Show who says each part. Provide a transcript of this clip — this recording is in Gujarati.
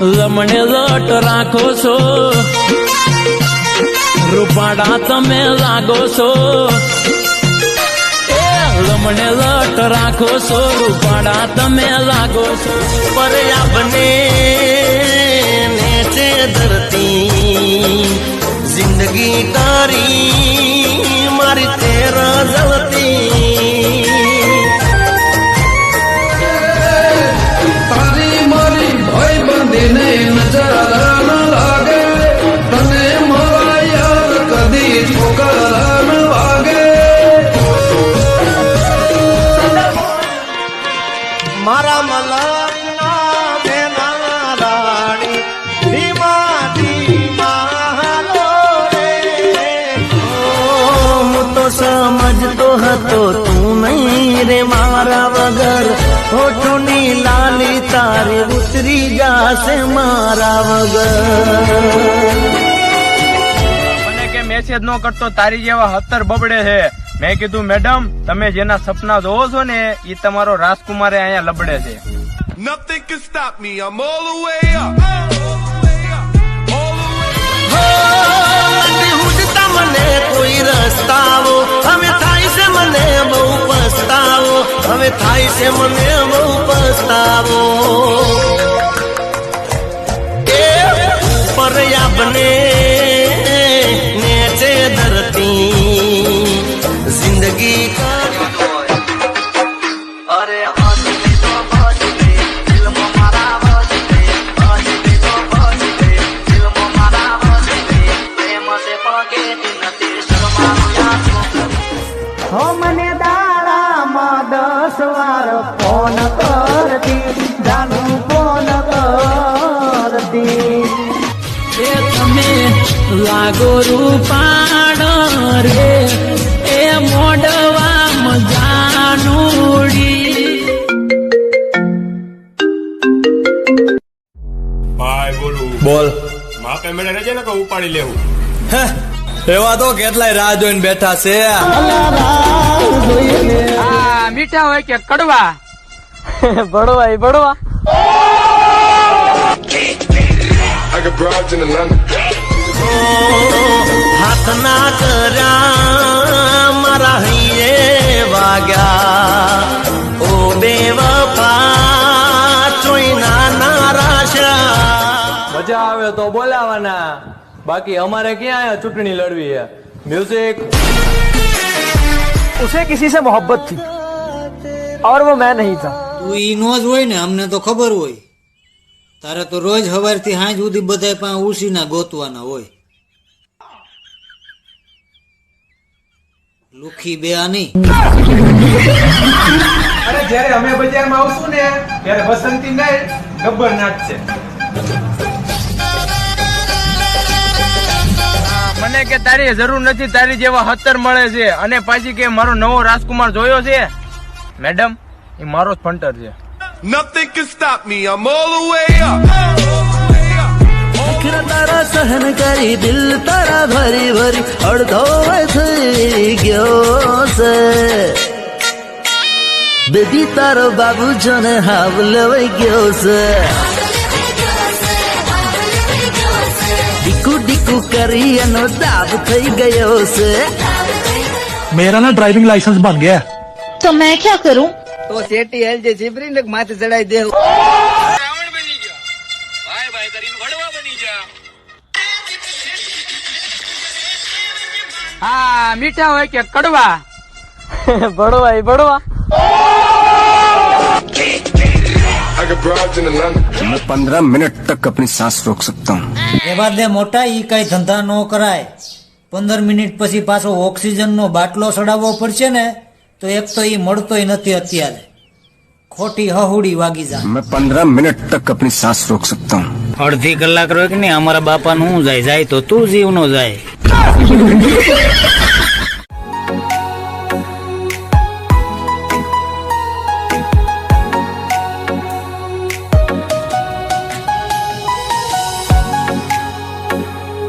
Speaker 1: લમણે લટ રાખો છો. રૂપાડા તમે લાગો છો. લમણે લટ રાખો છો, રૂપાડા તમે લાગો છો.
Speaker 2: પર આપને નેચે હતો તું નહીં રે મારા વગર હોઠોની લાલી તારે ઉતરી જાશે મારા વગર
Speaker 3: મને કે મેસેજ નો કરતો તારી જેવા હતર બબડે છે મેં કીધું મેડમ તમે જેના સપના જોવો છો ને એ તમારો રાજકુમારે અહીંયા લબડે છે
Speaker 4: Nothing can stop me. I'm all the way up. All the way up. All the way up.
Speaker 2: હવે થાય છે મને બહુ પસ્તાવો.
Speaker 1: લાગો પાડ રે એ મોડવા મજાનુડી.
Speaker 5: ભાઈ બોલું.
Speaker 6: બોલ.
Speaker 5: માપે મેળે રહેજે ને કે ઉપાડી લેવું.
Speaker 6: હે, એવા તો કેટલાય રાહ જોઈને બેઠા છે.
Speaker 3: આ મીઠા હોય કે કડવા? ભડવા એ ભડવા
Speaker 4: I got broads in Atlanta.
Speaker 2: હાથ ના કર્યા મારા હૈયે વાગ્યા ઓ બે વફા ચોઈ ના નારાશા
Speaker 6: મજા આવે તો બોલાવાના બાકી અમારે ક્યાં અહીંયા ચૂંટણી લડવી છે મ્યુઝિક
Speaker 7: उसे किसी से मोहब्बत थी और वो मैं नहीं था
Speaker 8: તું ઈ નો જ હોય ને અમને તો ખબર હોય તારે તો રોજ સવારથી સાંજ સુધી બધા પાસે ઉસીના ગોતવાના હોય. લુખી બે આની
Speaker 3: અરે જ્યારે અમે બજારમાં આવશું ને ત્યારે વસંતી નહીં ગબ્બર નાચશે મને કે તારી જરૂર નથી તારી જેવા હતર મળે છે. અને પાછી કે મારો નવો રાજકુમાર જોયો છે? મેડમ એ મારો જ ફંટર છે.
Speaker 4: Nothing can stop me, I'm all the way up.
Speaker 2: અખરા તારા સહન કરી દિલ તારા ભરી ભરી અડધો થઈ ગયો છે બેબી તારો બાબુ જોને હાવ લવાઈ ગયો છે ડીકુ ડીકુ કરી એનો દાબ થઈ ગયો છે
Speaker 7: મેરા ના ડ્રાઇવિંગ લાઇસન્સ બન ગયા
Speaker 9: તો મેં ક્યાં કરું
Speaker 8: તો શેટી હેલ જે છીપરી ને માથે ચડાઈ દેવું
Speaker 3: હા મીઠા હોય કે કડવા બળવા એ બળવા
Speaker 4: I got broads in Atlanta.
Speaker 10: मैं पंद्रह मिनट तक अपनी सांस रोक सकता हूँ
Speaker 8: એવા દે મોટા ઈ કઈ ધંધા નો કરાય પંદર મિનિટ પછી પાછો ઓક્સિજન નો બાટલો ચડાવવો પડશે ને તો એક તો ઈ મળતોય નથી અત્યારે ખોટી હહુડી વાગી જા
Speaker 10: મેં પંદર મિનિટ તક આપણી સાસ રોક શકતા હું
Speaker 8: અડધી કલાક રોક ને અમારા બાપાનું હું જાય જાય તો તું જીવ નો જાય.